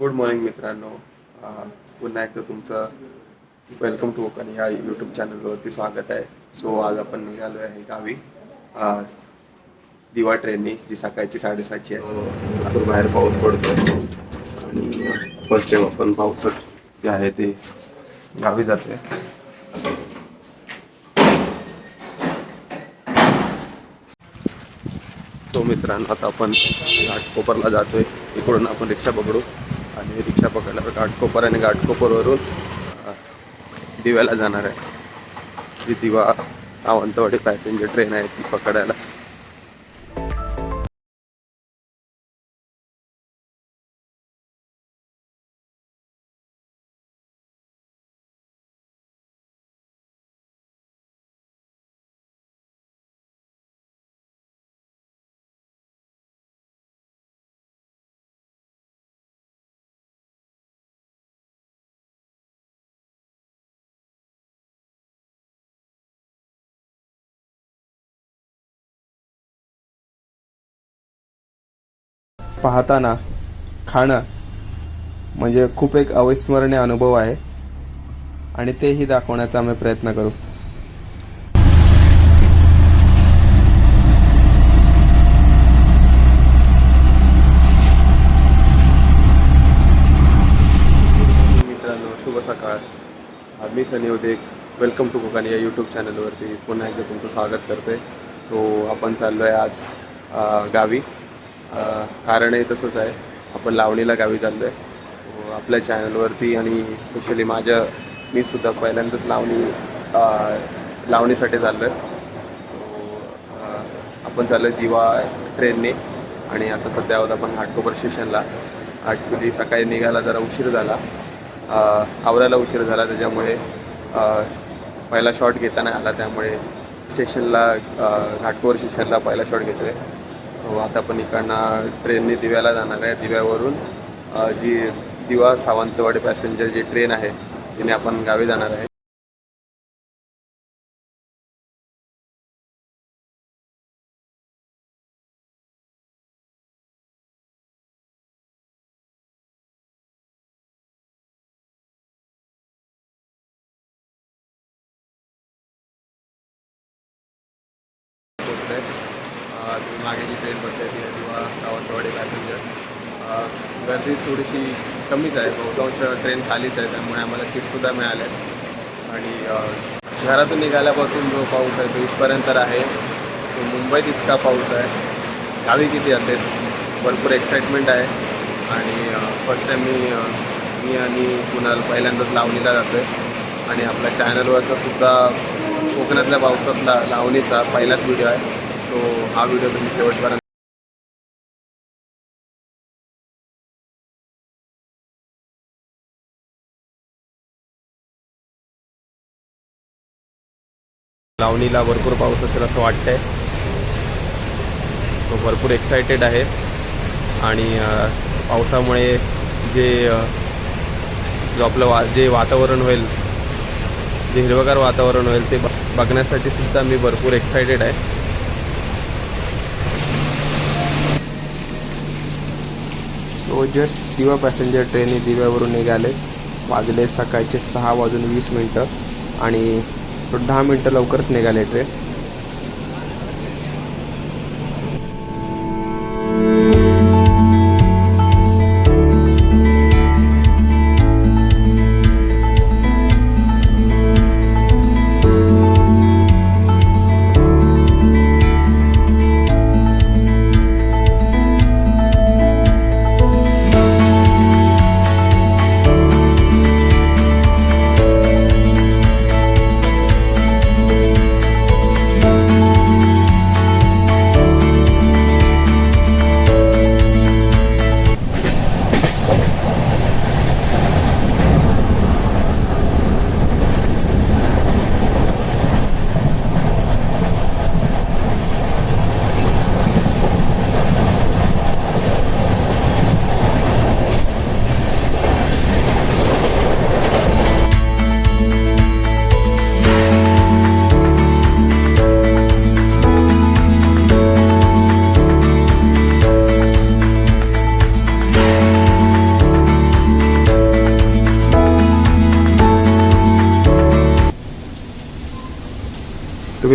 Good morning मित्रांनो. पुन्हा एकदा तुमचं वेलकम टू कोकण या यूट्यूब चॅनलवरती स्वागत आहे. सो आज आपण निघालो आहे गावी. दिवा ट्रेननी जी सकाळची साडेसातची आहे. आता बाहेर पाऊस पडतो आणि फर्स्ट टाइम आपण पावसात जे आहे ते गावी जाते तो मित्रांनो आता आपण घाटकोपरला जातोय. इकडून आपण रिक्षा पकडू. आणि रिक्षा पकडल्यावर घाटकोपर आणि घाटकोपरवरून दिव्याला जाणार आहे. जी दिवा सावंतवाडी पॅसेंजर ट्रेन आहे ती पकडायला. पाहताना खाणं म्हणजे खूप एक अविस्मरणीय अनुभव आहे. आणि तेही दाखवण्याचा आम्ही प्रयत्न करू. मित्रांनो शुभ सकाळ. मी सनी उदेक वेलकम टू कोकणी या यूट्यूब चॅनलवरती पुन्हा एकदा तुमचं स्वागत करते सो आपण चाललो आहे आज गावी. कारणही तसंच आहे. आपण लावणीला गावी चाललो आहे हो, आपल्या चॅनलवरती आणि स्पेशली माझ्या मी सुद्धा पहिल्यांदाच लावणी लावणीसाठी चाललो आहे हो, आपण चाललो आहे दिवा ट्रेनने आणि आता सध्या आहोत आपण घाटकोपर स्टेशनला ॲक्च्युली सकाळी निघायला जरा उशीर झाला. आवरायला उशीर झाला त्याच्यामुळे पहिला शॉट घेता नाही आला त्यामुळे स्टेशनला घाटकोपर स्टेशनला पहिला शॉट घेतो आहे सो आता आपण इकडनं ट्रेनने दिव्याला जाणार आहे दिव्यावरून. जी दिवा सावंतवाडी पॅसेंजर जी ट्रेन आहे तिने आपण गावी जाणार आहे. मागे जी ट्रेन बसली आहे किंवा सावंतवाडी पॅसेंजर गर्दी थोडीशी कमीच आहे. बहुतांश ट्रेन खालीच आहे त्यामुळे आम्हाला सीटसुद्धा मिळाल्या आणि घरातून निघाल्यापासून जो पाऊस आहे तो इथपर्यंत आहे. तो मुंबईत इतका पाऊस आहे. गावी किती असेल भरपूर एक्साइटमेंट आहे. आणि फर्स्ट टाईम मी मी आणि कुणाल पहिल्यांदाच लावणीला जातो आहे आणि आपल्या चॅनलवरचा सुद्धा कोकणातल्या पावसातला लावणीचा पहिलाच व्हिडिओ आहे. सो हा व्हिडिओ तुम्ही शेवटपर्यंत लावणीला भरपूर पाऊस असेल असं वाटतंय. तो भरपूर एक्सायटेड आहे. आणि पावसामुळे जे जो आपलं वा जे वातावरण होईल जे हिरवगार वातावरण होईल ते बघण्यासाठी सुद्धा मी भरपूर एक्सायटेड आहे. सो जस्ट दिवा पॅसेंजर ट्रेनने दिव्यावरून निघाले. वाजले सकाळचे सहा वाजून वीस मिनटं आणि थोडं दहा मिनटं लवकरच निघाले ट्रेन.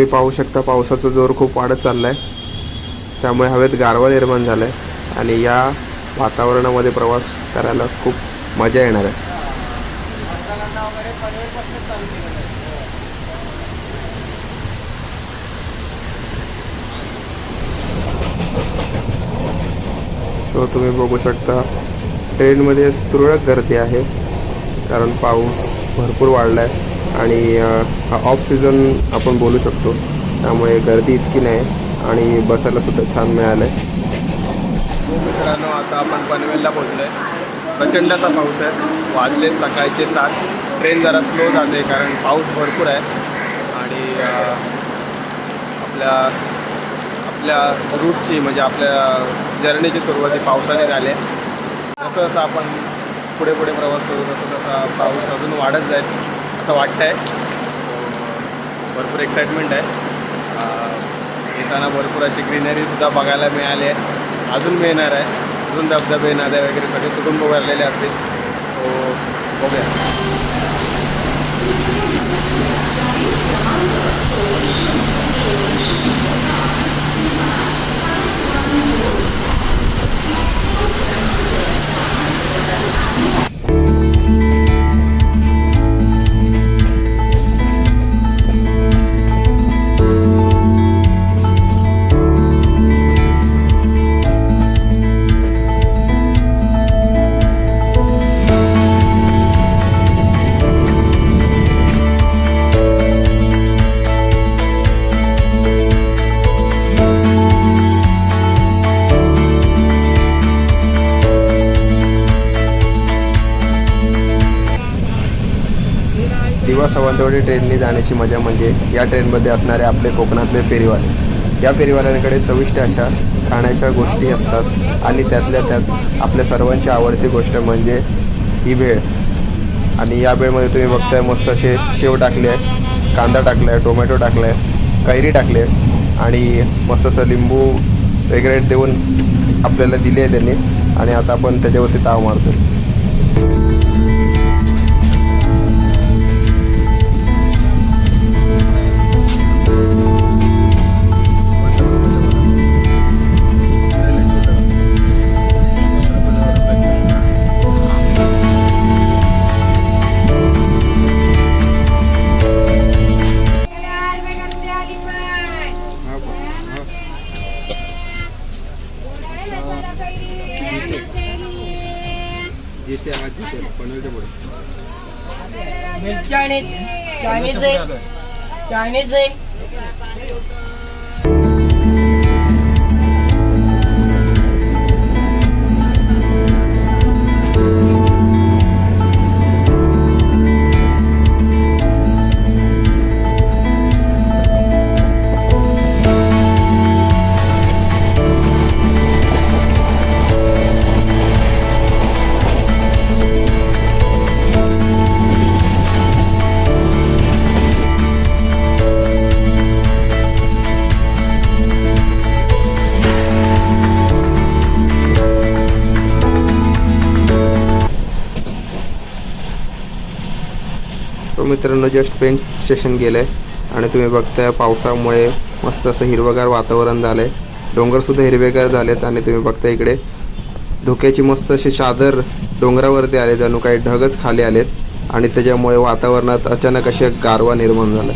तुम्ही पाहू शकता पावसाचा जोर खूप वाढत चालला आहे त्यामुळे हवेत गारवा निर्माण झाला आहे आणि या वातावरणामध्ये प्रवास करायला खूप मजा येणार आहे. सो तुम्ही बघू शकता ट्रेनमध्ये तुरळक गर्दी आहे कारण पाऊस भरपूर वाढला आहे आणि हा ऑफ सीझन आपण बोलू शकतो. त्यामुळे गर्दी इतकी नाही आणि बसायला सुद्धा छान मिळालं आहे मित्रांनो आता आपण पनवेलला पोहोचलो आहे प्रचंडाचा पाऊस आहे. वाजले सकाळचे सात. ट्रेन जरा स्लो जाते कारण पाऊस भरपूर आहे. आणि आपल्या आपल्या रूटची म्हणजे आपल्या जर्नीची सुरुवाती पावसाने झाली आहे. जसं जसं आपण पुढे पुढे प्रवास करू तसं तसा पाऊस अजून वाढत जाईल. असं वाटतं आहे भरपूर एक्साइटमेंट आहे. येताना भरपूर अशी ग्रीनरीसुद्धा बघायला मिळाली आहे. अजून मिळणार आहे. अजून धबधबे नद्या वगैरे सगळे कुटुंब भरलेले असतील. तो बघूया. सावंतवाडी ट्रेनने जाण्याची मजा म्हणजे या ट्रेनमध्ये असणारे आपले कोकणातले फेरीवाले. या फेरीवाल्यांकडे चविष्ट अशा खाण्याच्या गोष्टी असतात आणि त्यातल्या त्यात आपल्या सर्वांची आवडती गोष्ट म्हणजे ही भेळ. आणि या भेळमध्ये तुम्ही बघताय मस्त असे शेव टाकले आहे कांदा टाकला आहे टोमॅटो टाकला आहे कैरी टाकली आहे आणि मस्त असं लिंबू वगैरे देऊन आपल्याला दिले आहे त्यांनी. आणि आता आपण त्याच्यावरती ताव मारतो चायनीज आहे चायनीज एक मित्रांनो जस्ट पेन स्टेशन गेलं आहे आणि तुम्ही बघताय पावसामुळे मस्त असं हिरवगार वातावरण झालं आहे डोंगरसुद्धा हिरवेगार झालेत आणि तुम्ही बघता इकडे धुक्याची मस्त अशी चादर डोंगरावरती आले जणू काही ढगच खाली आलेत. आणि त्याच्यामुळे वातावरणात अचानक असे गारवा निर्माण झाला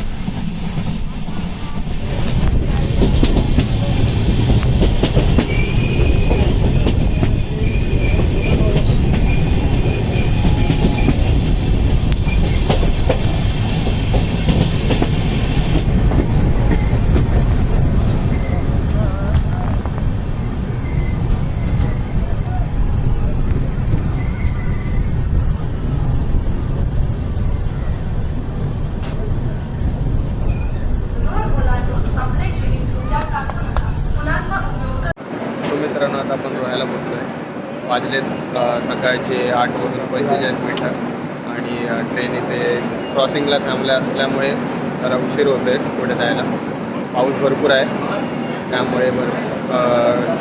सो मित्रांनो आता आपण रोहायला पोचलो आहे वाजलेत अ, सकाळचे आठ वाजून पंचेचाळीस मिनटं. आणि ट्रेन इथे क्रॉसिंगला थांबल्या असल्यामुळे जरा उशीर होतो आहे पुढे जायला. पाऊस भरपूर आहे. त्यामुळे भर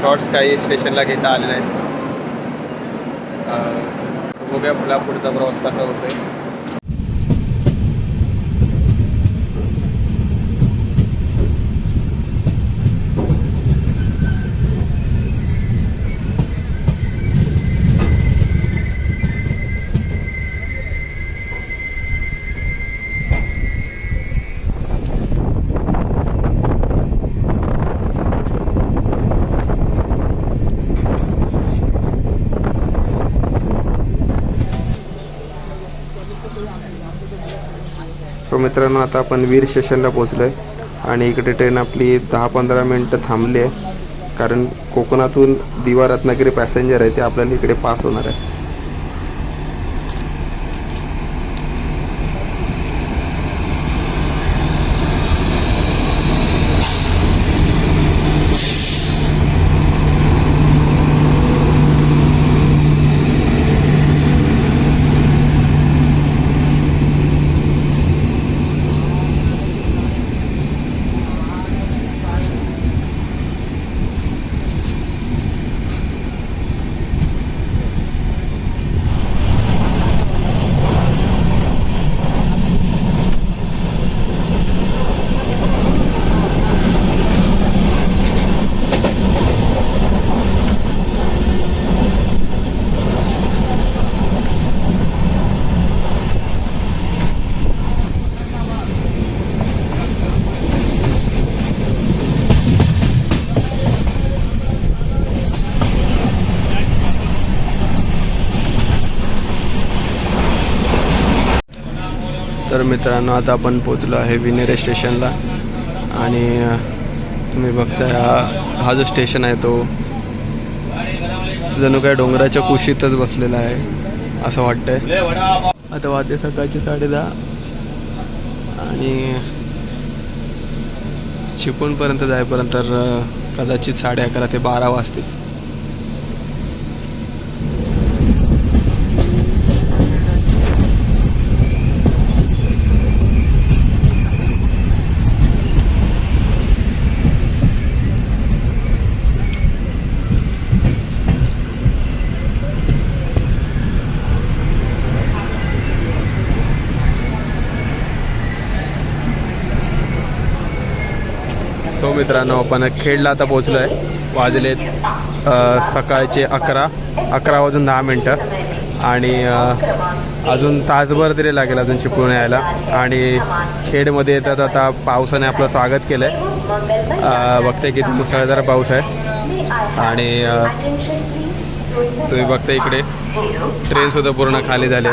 शॉर्ट्स काही स्टेशनला घेता आले नाहीत. बघूया पुढला पुढचा प्रवास कसा होतो आहे सो मित्रांनो आता आपण वीर स्टेशनला पोचलो आहे आणि इकडे ट्रेन आपली दहा पंधरा मिनटं थांबली आहे. कारण कोकणातून दिवा रत्नागिरी पॅसेंजर आहे ते आपल्याला इकडे पास होणार आहे. तर मित्रांनो आता आपण पोचलो आहे विनेरे स्टेशनला. आणि तुम्ही बघताय हा हा जो स्टेशन आहे तो जणू काय डोंगराच्या कुशीतच बसलेला आहे असं वाटतंय. आता वाद्य सकाळची साडे दहा. आणि चिपळूणपर्यंत जाईपर्यंत तर कदाचित साडे अकरा ते बारा वाजतील सो मित्रांनो आपण खेडला आता पोचलो आहे वाजलेत सकाळचे अकरा. अकरा वाजून दहा मिनटं. आणि अजून तासभर तरी लागेल अजून चिपळूण यायला. आणि खेडमध्ये येतात आता पावसाने आपलं स्वागत केलं आहे बघते किती मुसळधार पाऊस आहे. आणि तुम्ही बघता इकडे. ट्रेनसुद्धा पूर्ण खाली झाले.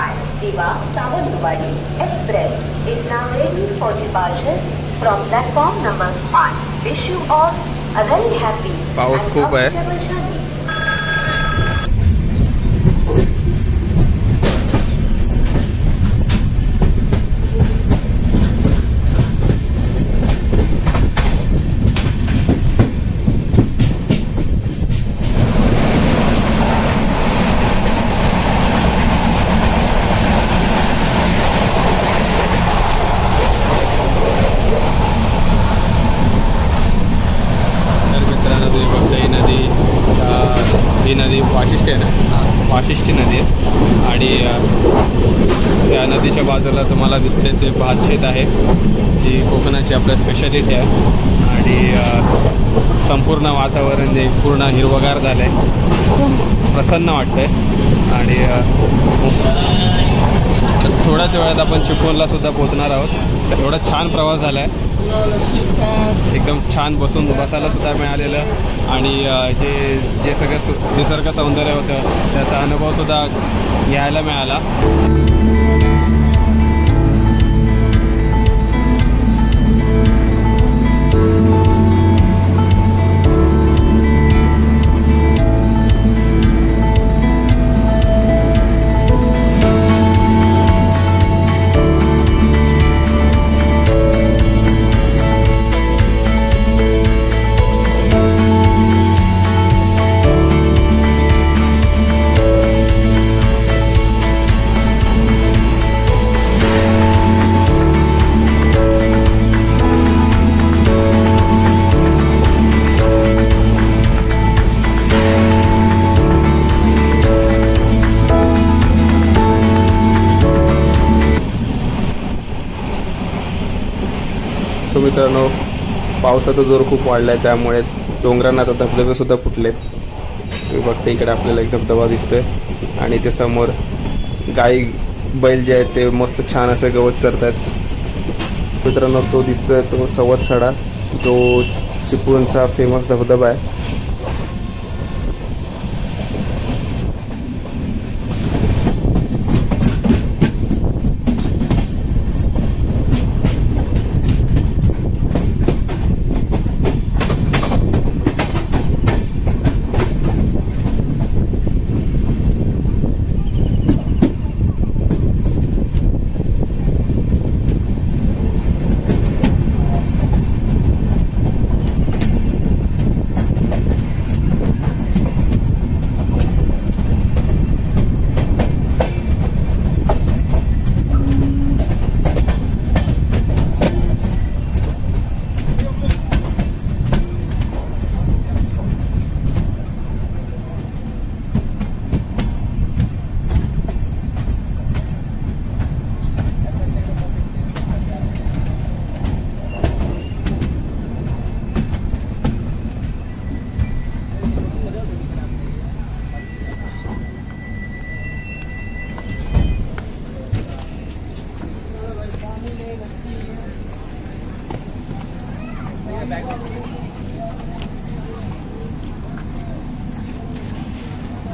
from platform number 5. wish you all a very happy power eh? comfortable journey. नदी आहे. आणि त्या नदीच्या बाजूला तुम्हाला दिसते ते भातशेत आहे जी कोकणाची आपल्या स्पेशालिटी आहे. आणि संपूर्ण वातावरण जे पूर्ण हिरवगार झालं आहे प्रसन्न वाटतं आहे आणि थोड्याच वेळात आपण चिपळूणला सुद्धा पोहोचणार आहोत. एवढा छान प्रवास झाला आहे एकदम छान बसून बसायला सुद्धा मिळालेलं. आणि जे जे सगळं सु निसर्ग सौंदर्य होतं त्याचा अनुभवसुद्धा घ्यायला मिळाला. सो मित्रांनो पावसाचा जोर खूप वाढला आहे त्यामुळे डोंगरांना आता धबधबेसुद्धा फुटलेत. तुम्ही बघते इकडे आपल्याला एक धबधबा दिसतोय आणि ते समोर गाई बैल जे आहेत ते मस्त छान असे गवत चरतात. मित्रांनो तो दिसतोय तो सवत सडा जो चिपळूणचा फेमस धबधबा आहे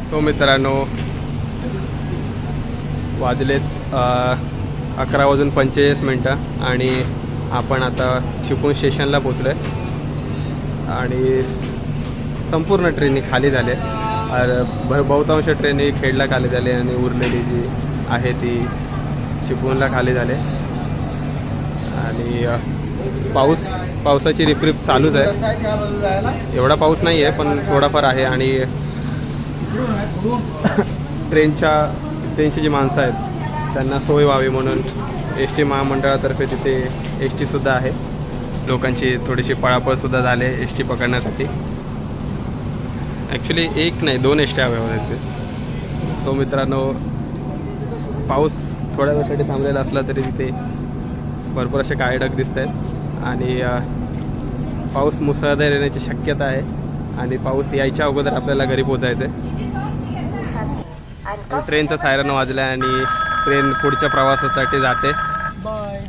सो मित्रांनो वाजलेत अकरा वाजून पंचेचाळीस मिनटं आणि आपण आता चिपळूण स्टेशनला पोचलो आहे आणि संपूर्ण ट्रेनी खाली झाले भर बहुतांश ट्रेनी खेडला खाली झाले आणि उरलेली जी आहे ती चिपळूणला खाली झाले आणि पाऊस पावसाची रिपरिप चालूच आहे. एवढा पाऊस नाही आहे पण थोडाफार आहे आणि ट्रेनच्या ट्रेनची जी माणसं आहेत त्यांना सोय व्हावी म्हणून एस टी महामंडळातर्फे तिथे एस टीसुद्धा आहे. लोकांची थोडीशी पळापळसुद्धा झाले एस टी पकडण्यासाठी. ॲक्च्युली एक नाही दोन एस टी हव्या होत्या तिथे सो मित्रांनो पाऊस थोड्या वेळासाठी थांबलेला असला तरी तिथे भरपूर असे काळे ढग दिसत आहेत. आणि पाऊस मुसळधार येण्याची शक्यता आहे. आणि पाऊस यायच्या अगोदर आपल्याला घरी पोचायचं आहे ट्रेनचा सायरन वाजला आहे आणि ट्रेन पुढच्या प्रवासासाठी जाते. बाय.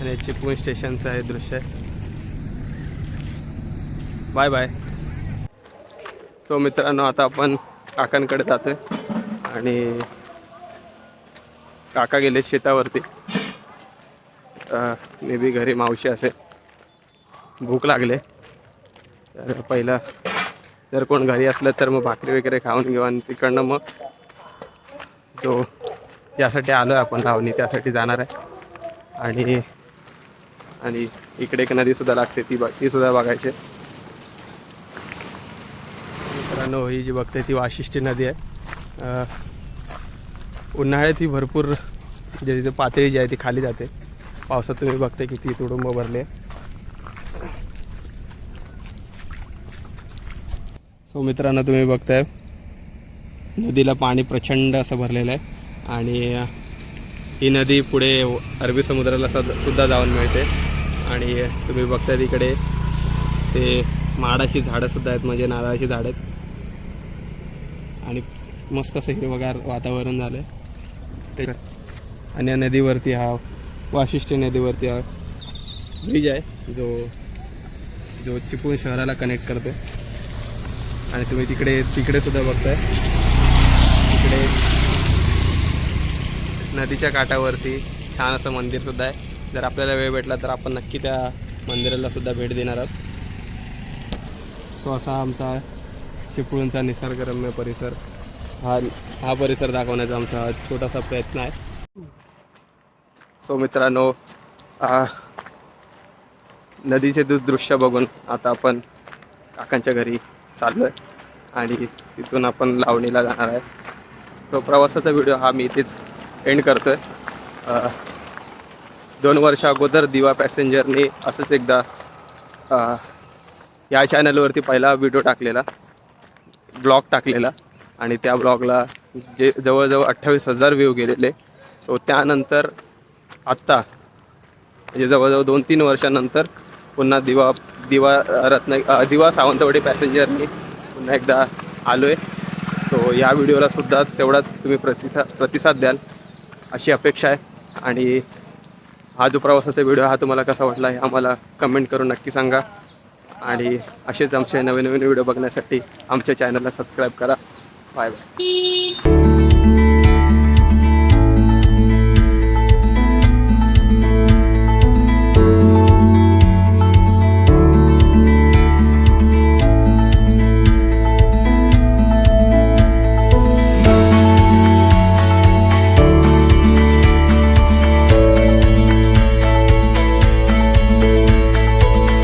आणि चिपळूण स्टेशनचं हे दृश्य. Bye bye. सो मित्रांनो आता आपण काकांकडे जातोय. आणि काका गेले शेतावरती. मे बी घरी मावशी असेल भूक लागले. तर पहिलं जर कोण घरी असलं तर मग भाकरी वगैरे खाऊन घेऊ आणि तिकडनं मग जो यासाठी आलो आहे आपण लावणी त्यासाठी जाणार आहे. आणि आणि इकडे एक नदीसुद्धा लागते ती बघ तीसुद्धा बघायची. मित्रांनो ही जी बघते ती वाशिष्ठी नदी आहे. उन्हाळ्यात ही भरपूर जे तिथे पातळी जी आहे ती खाली जाते. पावसात तुम्ही बघताय किती तुडुंब भरले सो मित्रांनो तुम्ही बघताय नदीला पाणी प्रचंड असं भरलेलं आहे आणि ही नदी पुढे अरबी समुद्राला सद सुद्धा जाऊन मिळते. आणि तुम्ही बघताय तिकडे ते माडाची झाडंसुद्धा आहेत म्हणजे नारळाची झाडं आहेत. आणि मस्त असं हिरवगार वातावरण झालं आहे ते आणि या नदीवरती हा वाशिष्ठी नदीवरती हा ब्रिज आहे जो जो चिपळूण शहराला कनेक्ट करतो आणि तुम्ही तिकडे तिकडे सुद्धा बघताय. तिकडे नदीच्या काठावरती छान असं मंदिरसुद्धा आहे. जर आपल्याला वेळ भेटला तर आपण नक्की त्या मंदिराला सुद्धा भेट देणार आहोत. सो असा आमचा चिपळूणचा निसर्गरम्य परिसर हा हा परिसर दाखवण्याचा आमचा छोटासा प्रयत्न आहे. सो मित्रांनो नदीचे दु दृश्य बघून आता आपण काकांच्या घरी चाललो आहे आणि तिथून आपण लावणीला जाणार आहे. सो प्रवासाचा व्हिडिओ हा मी इथेच एंड करतो आहे दोन वर्ष अगोदर दिवा पॅसेंजरने असंच एकदा या चॅनलवरती पहिला व्हिडिओ टाकलेला ब्लॉग टाकलेला आणि त्या ब्लॉगला जे जवळजवळ अठ्ठावीस हजार व्ह्यू गेलेले. सो त्यानंतर आत्ता म्हणजे जवळजवळ दोन तीन वर्षानंतर पुन्हा दिवा दिवा रत्न दिवा सावंतवाडी पॅसेंजरनी पुन्हा एकदा आलो आहे सो या व्हिडिओला सुद्धा तेवढाच तुम्ही प्रतिसा प्रतिसाद द्याल अशी अपेक्षा आहे. आणि हा जो प्रवासाचा व्हिडिओ हा तुम्हाला कसा वाटला हे आम्हाला कमेंट करून नक्की सांगा. आणि असेच आमचे नवीन नवीन व्हिडिओ बघण्यासाठी आमच्या चॅनलला सबस्क्राईब करा. Bye bye